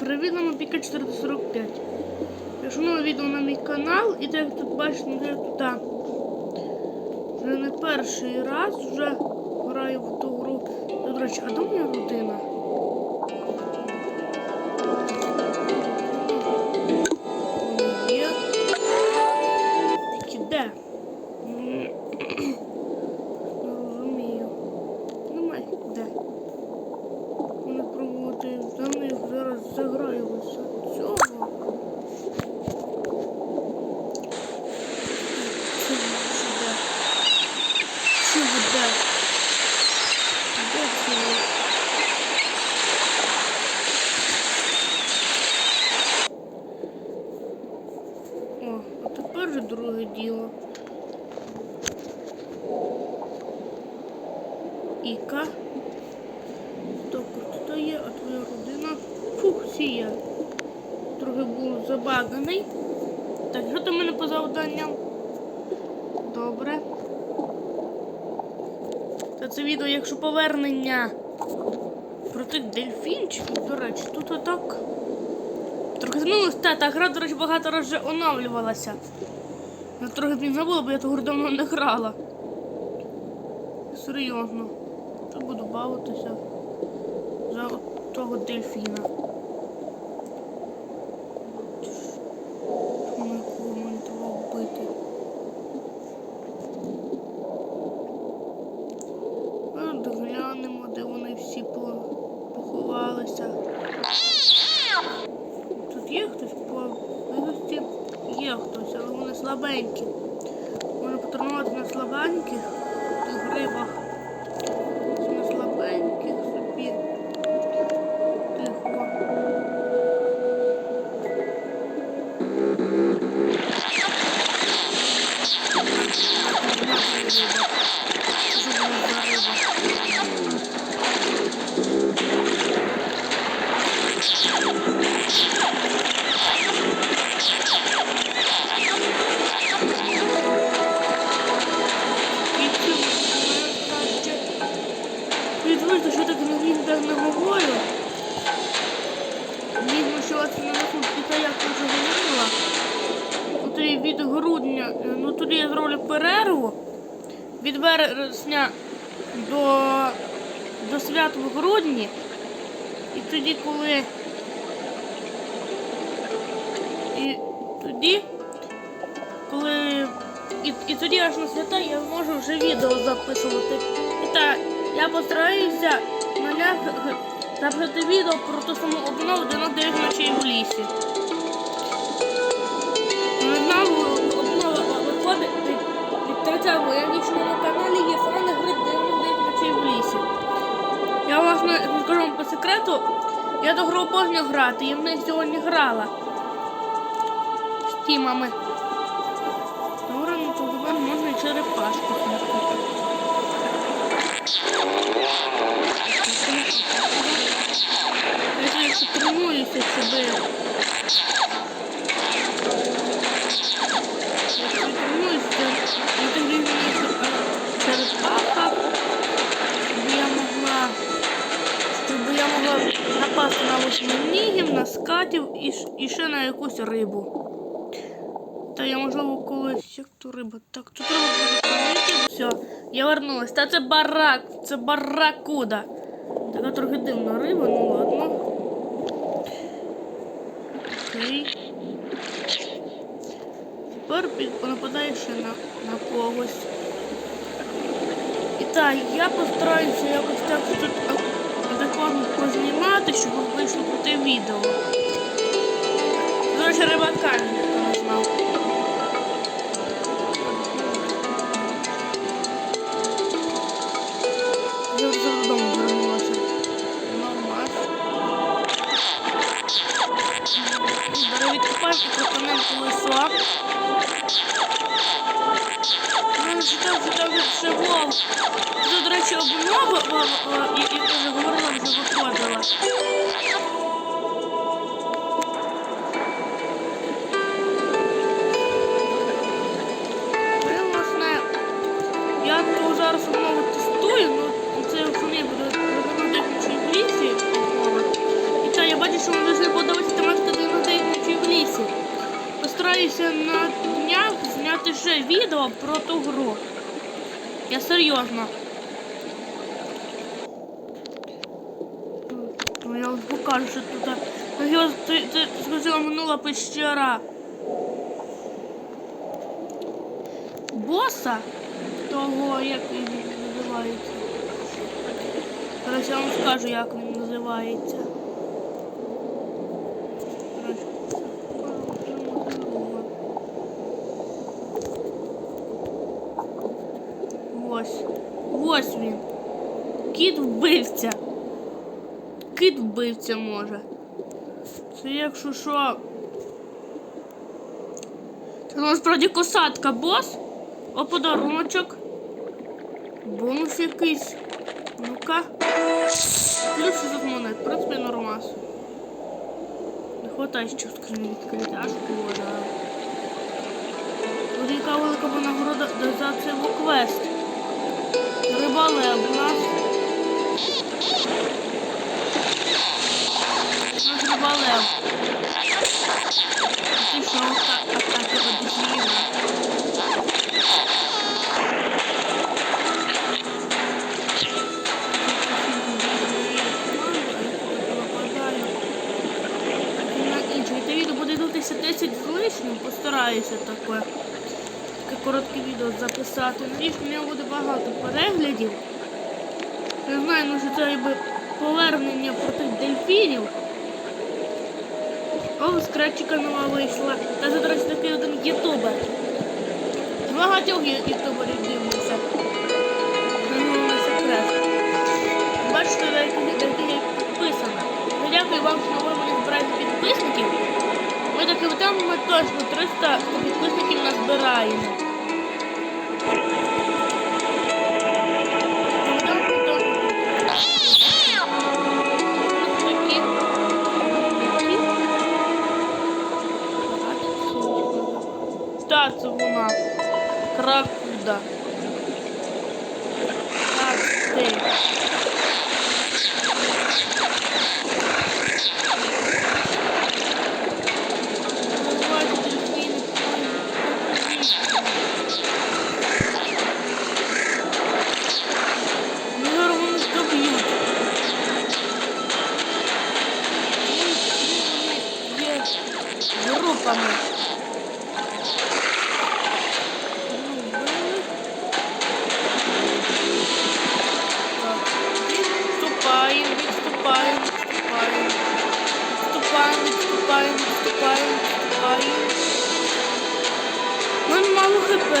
привіт, нам Піка 445. Якщо нове відео на мій канал, і так тут бачите, я тут вже не перший раз вже граю в ту гру. До речі, а де моя родина? Забаганий. Так, що там мене по завданням? Добре. Та це відео, якщо повернення про тих дельфінчиків, до речі, тут отак. Трохи змінилось, та, та гра, до речі, багато разів вже оновлювалася. Я трохи блін забула, бо я гру давно не грала. Серйозно. То буду бавитися за того дельфіна. Чому якого мені треба вбити? От глянемо, де вони всі по- поховалися. Тут є хтось поблизості? Є хтось, але вони слабенькі. Можна потренувати на слабеньких ну тоді я зроблю перерву. Від вересня до, до свят в грудні. І тоді, коли. І тоді, коли. І, і тоді аж на свята я можу вже відео записувати. І так, я постараюся на записати відео про ту саму обнову 99 ночей в лісі. Від 30 я ніч на каналі є фани гри 99 ночей в лісі. Я власне скажу вам по секрету, я до гру обожнюю грати, я в неї сьогодні грала з тімами. Добре, ну то тепер можна і черепашку. Я тренуюся себе. Напасти на скатів і, і ще на якусь рибу. Та я можливо колись як то риба. Так, тут треба буде помити. Все, я вернулась. Та це барак, це баракуда. Така трохи дивна риба, ну ладно. Окей. Тепер нападає ще на, на когось. І так, я постараюся якось так тут а- познімати, щоб вийшло крути відео. Дуже речі, до речі, обнова, о, о, і, і вже говорила, вже виходила. Відео про ту гру. Я серйозно. Я вам покажу, що тут. Це сказала минула пещера. Боса того, як він називається. Зараз я вам скажу, як він називається. Зараз. Ось. Ось він. Кіт вбивця. Кіт вбивця може. Це якщо що. Це насправді косатка бос. О, подаруночок. Бонус якийсь. Ну-ка. Плюс 600 монет. В принципі, нормас. Не хватає ще скрині відкрити, аж шкода. Тут яка велика нагорода за цей квест. Рибале у нас. Ти що, атаки обіцяємо? Це відео буде 10 з постараюся таке, таке коротке відео записати. Надіюсь, в нього буде багато переглядів. Я знаю, ну що це якби повернення про тих дельфінів. О, скретчика нова вийшла. Та речі, такий один ютубер. Багатьох ютуберів секрет. Бачите, на яких на я Дякую вам, що ви мене збираєте підписників. Ми таки там ми точно 300 підписників назбираємо. Ми мало хп.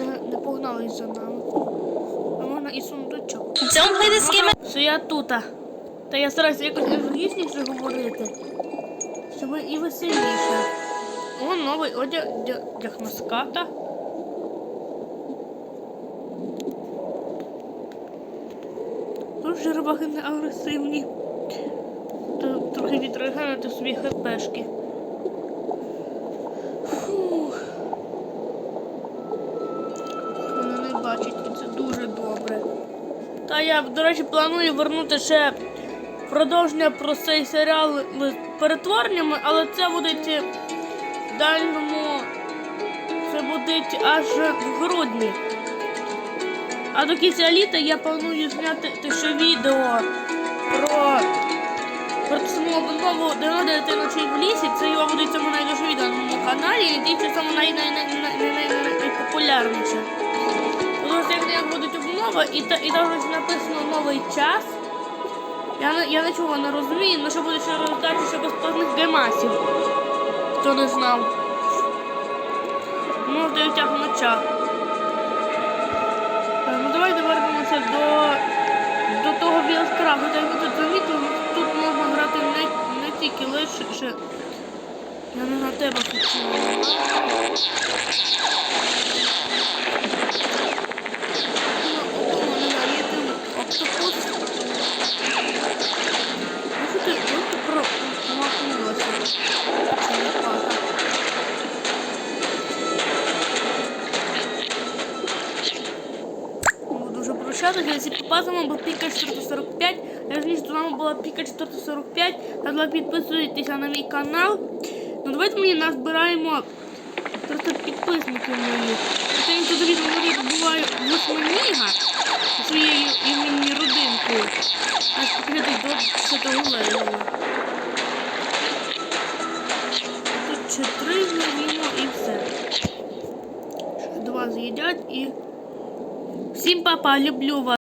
Не, не за нами. А можна і сундучок. Don't play this game Що я тут. Та я стараюся якось енергічніше говорити. Щоб і веселіше. О, новий одяг на. Тут же рибаки не агресивні. Трохи відрегенити собі хпшки. Фух. Мене не бачить, і це дуже добре. Та я, до речі, планую вернути ще продовження про цей серіал з перетвореннями, але це буде в дальньому. Це буде аж в грудні. А до кінця літа я планую зняти що відео про, про саму обнову 99 ночей в лісі. Це його буде цьому найдовше відео на моєму каналі. І дійсно саме най, най, най, най, най, най, най, найпопулярніше. Тому що як не буде обнова, і, і там ось написано новий час. Я, я нічого не розумію, але що буде ще роздача ще безплатних гемасів. Хто не знав. Ну, в дев'ятях ночах. Ну давайте вернемося до, до того Білскрафту. Так ви тут замітили, тут грати не, не тільки лише. Я не на тебе хотіла. Буду вже прощатися, якщо показуємо, бо пікає 45. Кажіть, з вами була Піка 445. Та підписуйтеся на мій канал. Ну давайте ми назбираємо просто підписників моїх. Це я тут відео буває восьминіга своєю іменні родинкою. Аж поглядить до святого леву. Тут чотири змінимо і все. Два з'їдять і... Всім папа, люблю вас.